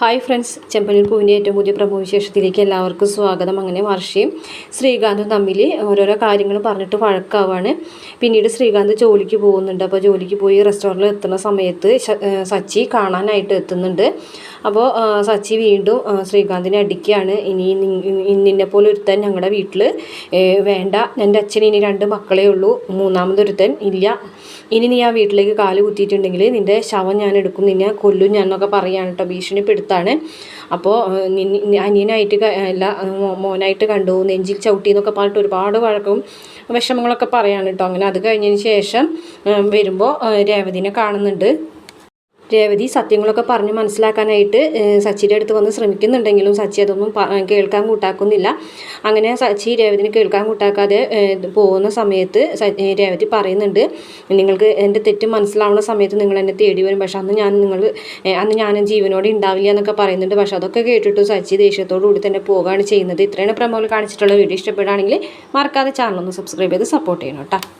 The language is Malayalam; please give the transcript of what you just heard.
ഹായ് ഫ്രണ്ട്സ് ചെമ്പനൂർ പൂവിന്റെ ഏറ്റവും പുതിയ പ്രഭുവിശേഷത്തിലേക്ക് എല്ലാവർക്കും സ്വാഗതം. അങ്ങനെ വർഷയും ശ്രീകാന്തും തമ്മിൽ ഓരോരോ കാര്യങ്ങൾ പറഞ്ഞിട്ട് വഴക്കാവാണ്. പിന്നീട് ശ്രീകാന്ത് ജോലിക്ക് പോകുന്നുണ്ട്. അപ്പോൾ ജോലിക്ക് പോയി റെസ്റ്റോറന്റിൽ എത്തുന്ന സമയത്ത് സച്ചി കാണാനായിട്ട് എത്തുന്നുണ്ട്. അപ്പോൾ സച്ചി വീണ്ടും ശ്രീകാന്തിനെ അടിക്കുകയാണ്. ഇനി നിന്നെ പോലെ ഒരുത്തൻ ഞങ്ങളുടെ വീട്ടിൽ വേണ്ട. എന്റെ അച്ഛൻ ഇനി രണ്ട് മക്കളേ ഉള്ളൂ. മൂന്നാമതൊരുത്തൻ ഇല്ല. ഇനി നീ ആ വീട്ടിലേക്ക് കാൽ കുത്തിയിട്ടുണ്ടെങ്കിൽ നിന്റെ ശവം ഞാൻ എടുക്കും. നിന്നെ കൊല്ലും ഞാൻ എന്നൊക്കെ പറയാണ് കേട്ടോ ഭീഷണിപ്പെടുത്താണ് അപ്പോൾ അനിയനായിട്ട് അല്ല മോനായിട്ട് കണ്ടു. നെഞ്ചിൽ ചവിട്ടി എന്നൊക്കെ പറഞ്ഞിട്ട് ഒരുപാട് വഴക്കും വിഷമങ്ങളൊക്കെ പറയാണ് കേട്ടോ അങ്ങനെ അത് കഴിഞ്ഞതിന് ശേഷം വരുമ്പോൾ രേവതിനെ കാണുന്നുണ്ട്. രേവതി സത്യങ്ങളൊക്കെ പറഞ്ഞ് മനസ്സിലാക്കാനായിട്ട് സച്ചിയുടെ അടുത്ത് വന്ന് ശ്രമിക്കുന്നുണ്ടെങ്കിലും സച്ചി അതൊന്നും കേൾക്കാൻ കൂട്ടാക്കുന്നില്ല. അങ്ങനെ സച്ചി രേവതിനെ കേൾക്കാൻ കൂട്ടാക്കാതെ പോകുന്ന സമയത്ത് രേവതി പറയുന്നുണ്ട് നിങ്ങൾക്ക് എന്റെ തെറ്റ് മനസ്സിലാവുന്ന സമയത്ത് നിങ്ങൾ എന്നെ തേടി വരും. പക്ഷേ അന്ന് ഞാൻ നിങ്ങൾ അന്ന് ഞാൻ ജീവനോടെ ഉണ്ടാവില്ല എന്നൊക്കെ പറയുന്നുണ്ട്. പക്ഷെ അതൊക്കെ കേട്ടിട്ട് സച്ചി ദേഷ്യത്തോടു കൂടി തന്നെ പോവുകയാണ് ചെയ്യുന്നത്. ഇത്രയാണ് പ്രമോൾ കാണിച്ചിട്ടുള്ള വീഡിയോ. ഇഷ്ടപ്പെടുകയാണെങ്കിൽ മറക്കാതെ ചാനൽ ഒന്ന് സബ്സ്ക്രൈബ് ചെയ്ത് സപ്പോർട്ട് ചെയ്യണം കേട്ടോ.